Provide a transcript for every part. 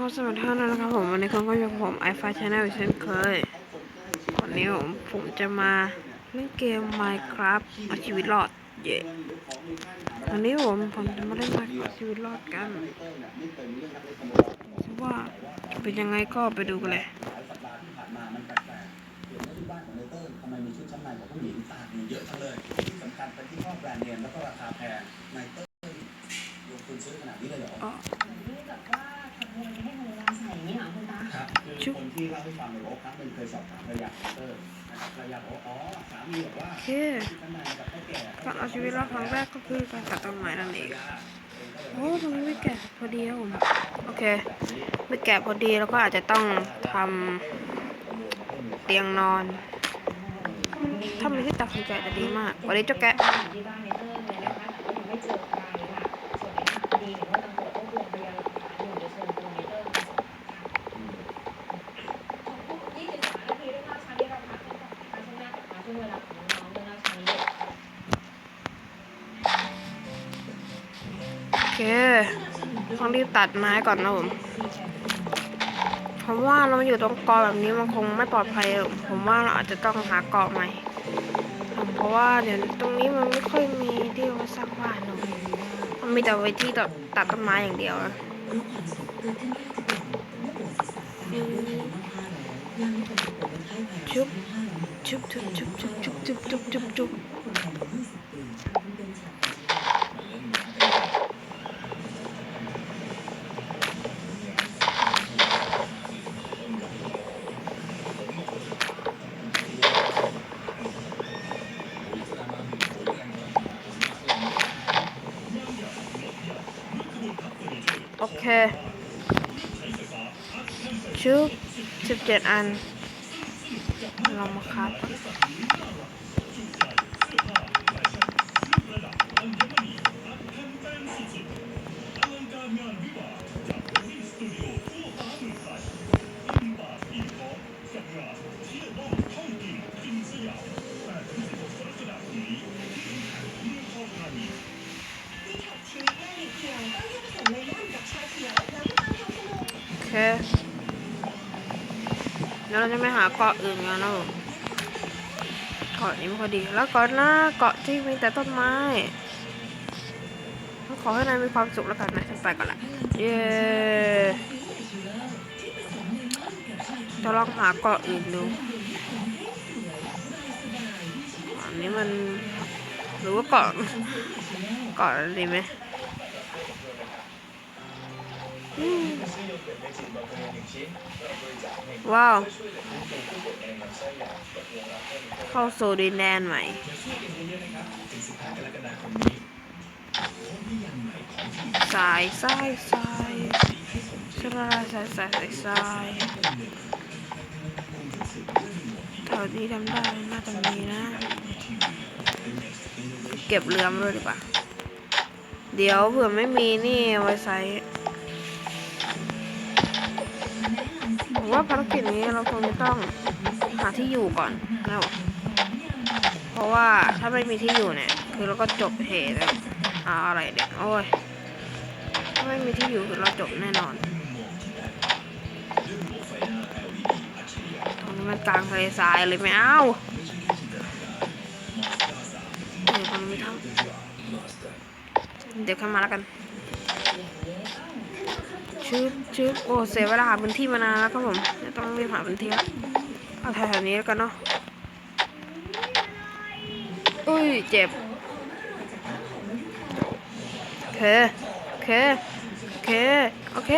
ครับสวัสดีท่านนะครับผมวันนี้คุณก็อยู่ผมไอฟ้าชาแนลเช่นเคย วันนี้ผมผมจะมาเล่นเกม Minecraft เอาชีวิตรอด เย่วันนี้ผมผมจะมาเล่น Minecraft เอาชีวิตรอดกันว่าเป็นยังไงก็ไปดูกันเลย อคุณตาครับคือคนที่เล่าให้ฟังเลยว่าครั้งหนึ่งเคยสอบถามภรรยาของเติ้ลนะครับภรรยาบอกว่าอ๋อสามีบอกว่าโอเคชุดชั้นในกับข้าวแก่การเอาชีวิตรอดครั้งแรกก็คือการตัดต้นไม้นั่นเองโอ้ตรงนี้ไม่แก่พอดีครับผมโอเคไม่แก่พอดีแล้วก็อาจจะต้องทำเตียงนอนถ้ามีที่ตัดสินใจจะดีมากวันนี้เจ้าแกะ เคต้องรีบตัดไม้ก่อนนะผมผมว่าเราอยู่ตรงกอแบบนี้มันคงไม่ปลอดภัย ผมว่าเราอาจจะต้องหาเกาะใหม่เพราะว่าเดี๋ยวตรงนี้มันไม่ค่อยมีที่ไว้สร้างบ้านหรอกมันมีแต่ไว้ที่ตัดต้นไม้อย่างเดียวนะชุบชุบชุบชุบชุบชุบชุบชุบชุบ เคชุบสิบเจ็ดอัน เรามาครับ เดี๋ยวเราจะไม่หาเกาะอื่นกันนะเกาะนี้ไม่ค่อยดี แล้วเกาะหน้าเกาะที่มีแต่ต้นไม้ขอให้นายมีความสุขแล้วกันนะฉันไปก่อนละเย้จะลองหาเกาะอื่นดูอันนี้มันหรือว่าเกาะเกาะอะไรไหม ว้าว เข้าสู่ดินแดนใหม่สายสายสายสายสายสายสายสายแถวนี้ทำได้น่าจะมีนะ เก็บเรือมาด้วยดีกว่า เดี๋ยวเผื่อไม่มีนี่ไว้ใช้ ว่าภารกิจนี้เราคงจะต้องหาที่อยู่ก่อนนะเพราะว่าถ้าไม่มีที่อยู่เนี่ย คือเราก็จบเหตุแล้วอาอะไรเนี่ยโอ้ยถ้าไม่มีที่อยู่คือเราจบแน่นอนตรงนี้มันกลางทะเลทรายเลยไม่เอาเดี๋ยวมันมีทั้งเดี๋ยวขึ้นมาแล้วกัน ชืบชืบโอ้เสียเวลาหาพื้นที่มานานแล้วครับผมเดี๋ยต้องรีบหาพื้นที่แล้วเอาแถวๆนี้แล้วกันเนาะอุ้ยเจ็บโอเคโอเคโอเคโอเค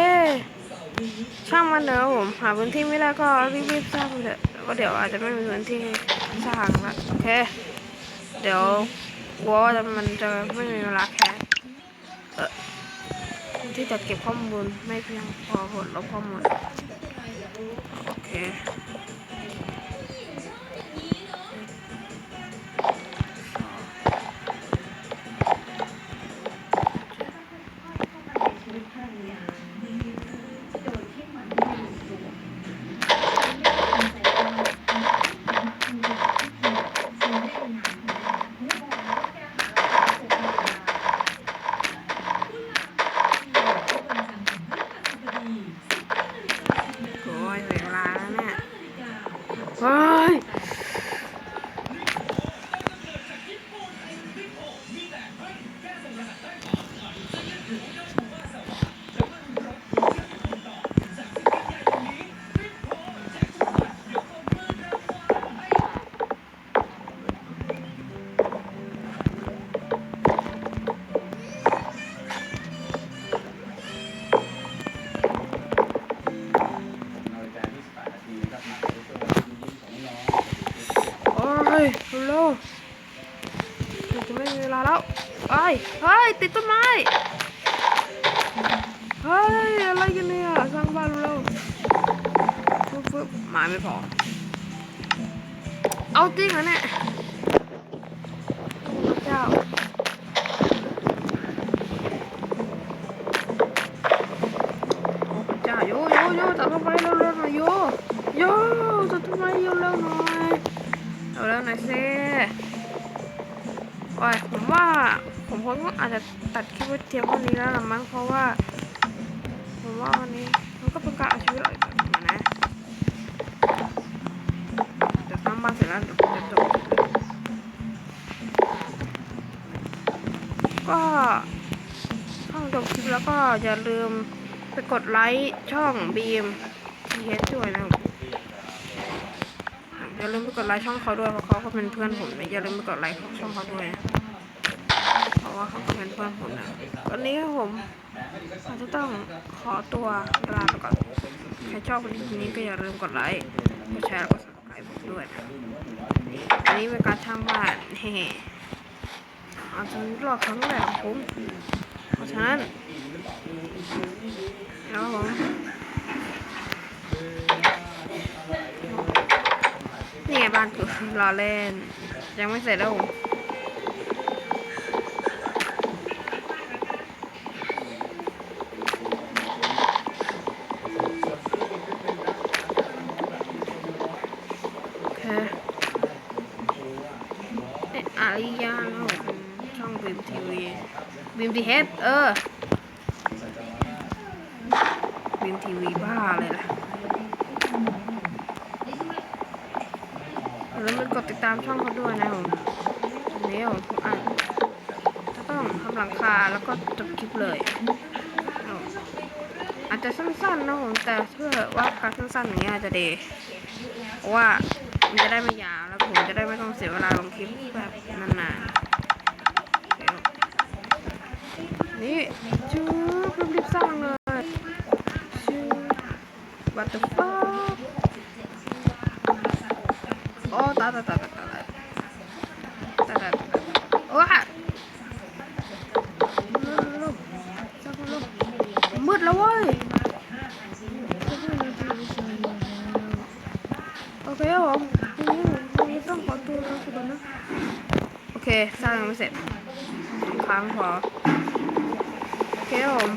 ช่างมันเดี๋ยวผมหาพื้นที่ไม่ได้ก็รีบๆสร้างเถอะแล้วก็เดี๋ยวอาจจะไม่มีพื้นที่สร้างละโอเค เดี๋ยวกลัวว่ามันจะไม่มีเวลาแคสเออ ที่จะเก็บข้อมูลไม่เพียงพอผลลบข้อมูล โอเค เฮ้ยเฮ้ยติดต้นไม้เฮ้ยอะไรกันเนี่ยสร้างบ้านเร็วๆฟึบฟึบไม้ไม่พอ เอาจริงเหรอเนี่ยเจ้าเจ้าโยโยโยตัดต้นไม้เร็วๆหน่อยโยโยตัดต้นไม้เร็วๆหน่อยเอาแล้วหน่อยสิโอ้ยผมว่า ผมคงอาจจะตัดคลิปไว้เทียมวันนี้แล้วละมั้งเพราะว่า ผมว่าวันนี้มันก็เป็นการเอาชีวิตเราอีกแบบนึงนะเดี๋ยวสร้างบ้านเสร็จแล้วเดี๋ยวผมจะจบก็ถ้าจบคลิปแล้วก็อย่าลืมไปกดไลค์ช่องบีมทีเอสด้วยนะอย่าลืมไปกดไลค์ช่องเขาด้วยเพราะเขาก็เป็นเพื่อนผมนะอย่าลืมไปกดไลค์ช่องเขาด้วยนะ ว่าเขาเป็นเพื่อนผมนะวันนี้ผมอาจจะต้องขอตัวลาไปก่อน ใครชอบคลิปนี้ก็อย่าลืมกดไลค์กดแชร์กด subscribe ผมด้วยนะอันนี้เป็นการช่างบ้านเฮ้อาจจะรอบครั้งแรกของผมเพราะฉะนั้นแล้วผมนี่ไงบ้านกูรอเล่น ยังไม่เสร็จแล้วผม โอเคเอ๊ะอาริยาแล้วช่องบีมทีวีบีมทีเฮดเออบีมทีวีบ้าเลยล่ะแล้วมันกดติดตามช่องเขาด้วยนะผมอันนี้ผมอะจะต้องทำหลังคาแล้วก็จบคลิปเลยอาจจะสั้นๆนะผมแต่ถ้าเกิดว่าการสั้นๆอย่างเงี้ยอาจจะดีเพราะว่า มันจะได้ไม่ยาวแล้วผมจะได้ไม่ต้องเสียเวลาลงคลิปแบบนานๆเดี๋ยวนี่ชูรีบสร้างเลยชูวัตถุฟ้าโอ้ตาตาตาตาตายตายตายตายโอ้ยเร็วเร็วสร้างเร็วมืดแล้วเว้ย โอเคครับผมทีนี้ผมคงต้องขอตัวลาไปก่อนนะ โอ เคสร้างยังไม่เสร็จค้างพอโอเคครับผม